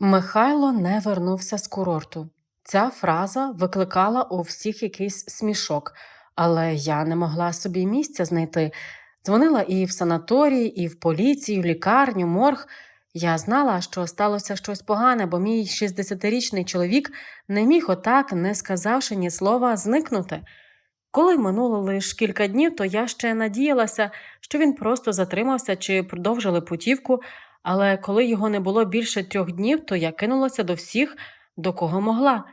Михайло не вернувся з курорту. Ця фраза викликала у всіх якийсь смішок, але я не могла собі місця знайти. Дзвонила і в санаторій, і в поліцію, лікарню, морг. Я знала, що сталося щось погане, бо мій 60-річний чоловік не міг отак, не сказавши ні слова, зникнути. Коли минуло лише кілька днів, то я ще надіялася, що він просто затримався чи продовжили путівку, але коли його не було більше трьох днів, то я кинулася до всіх, до кого могла.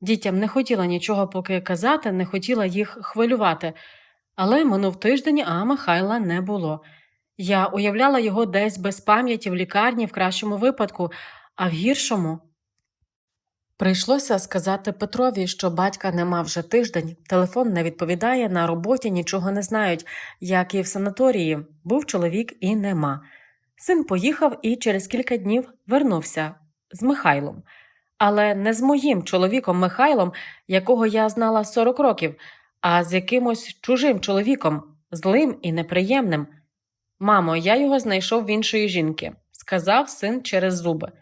Дітям не хотіла нічого поки казати, не хотіла їх хвилювати. Але минув тиждень, а Михайла не було. Я уявляла його десь без пам'яті в лікарні в кращому випадку, а в гіршому. Прийшлося сказати Петрові, що батька нема вже тиждень, телефон не відповідає, на роботі нічого не знають, як і в санаторії. Був чоловік і нема. Син поїхав і через кілька днів вернувся з Михайлом. Але не з моїм чоловіком Михайлом, якого я знала 40 років, а з якимось чужим чоловіком, злим і неприємним. Мамо, я його знайшов в іншої жінки, сказав син через зуби.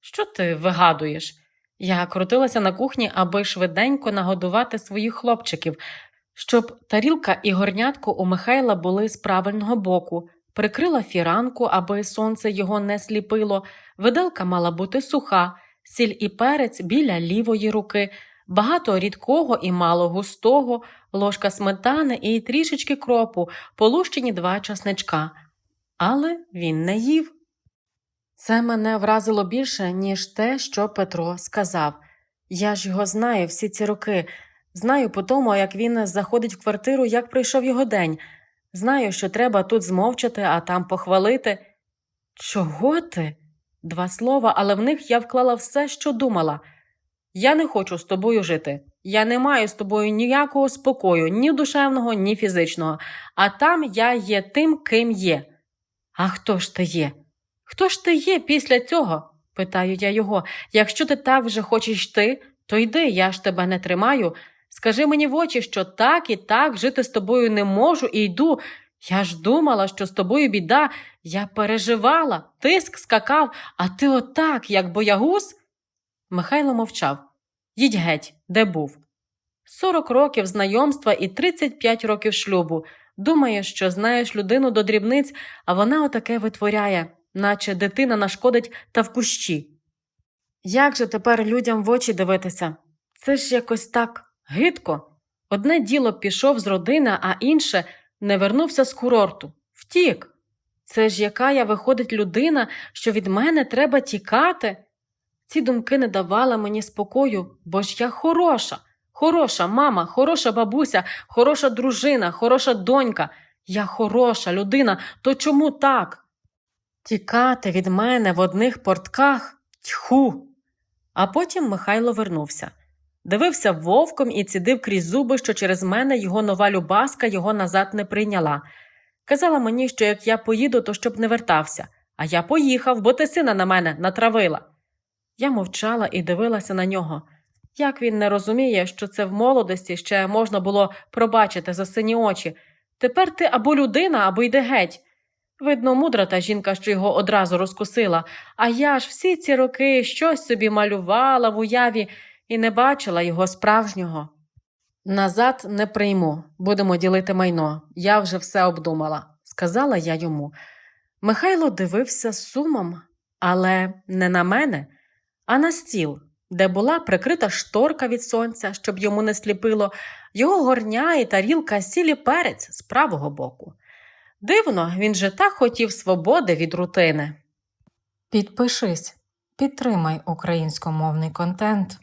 Що ти вигадуєш? Я крутилася на кухні, аби швиденько нагодувати своїх хлопчиків, щоб тарілка і горнятко у Михайла були з правильного боку, прикрила фіранку, аби сонце його не сліпило, виделка мала бути суха, сіль і перець біля лівої руки, багато рідкого і мало густого, ложка сметани і трішечки кропу, полущені два часничка. Але він не їв. Це мене вразило більше, ніж те, що Петро сказав. Я ж його знаю всі ці роки. Знаю по тому, як він заходить в квартиру, як пройшов його день. Знаю, що треба тут змовчати, а там похвалити. Чого ти? Два слова, але в них я вклала все, що думала. Я не хочу з тобою жити. Я не маю з тобою ніякого спокою, ні душевного, ні фізичного, а там я є тим, ким є. А хто ж ти є? Хто ж ти є після цього? питаю я його. Якщо ти так вже хочеш йти, то йди, я ж тебе не тримаю. Скажи мені в очі, що так і так жити з тобою не можу і йду. Я ж думала, що з тобою біда, я переживала, тиск скакав, а ти отак, як боягуз. Михайло мовчав. Їдь геть, де був. Сорок років знайомства і 35 років шлюбу. Думаєш, що знаєш людину до дрібниць, а вона отаке витворяє, наче дитина нашкодить та в кущі. Як же тепер людям в очі дивитися? Це ж якось так гидко. Одне діло пішов з родини, а інше не вернувся з курорту. Втік. Це ж яка я виходить людина, що від мене треба тікати? Ці думки не давали мені спокою, бо ж я хороша, хороша мама, хороша бабуся, хороша дружина, хороша донька. Я хороша людина, то чому так? Тікати від мене в одних портках тьху. А потім Михайло вернувся. Дивився вовком і цідив крізь зуби, що через мене його нова любаска його назад не прийняла. Казала мені, що як я поїду, то щоб не вертався, а я поїхав, бо ти сина на мене натравила. Я мовчала і дивилася на нього. Як він не розуміє, що це в молодості ще можна було пробачити за сині очі. Тепер ти або людина, або йди геть. Видно, мудра та жінка, що його одразу розкусила, а я ж всі ці роки щось собі малювала в уяві і не бачила його справжнього. Назад не прийму, будемо ділити майно. Я вже все обдумала, сказала я йому. Михайло дивився з сумом, але не на мене, а на стіл, де була прикрита шторка від сонця, щоб йому не сліпило, його горня і тарілка сілі перець з правого боку. Дивно, він же так хотів свободи від рутини. Підпишись, підтримай українськомовний контент.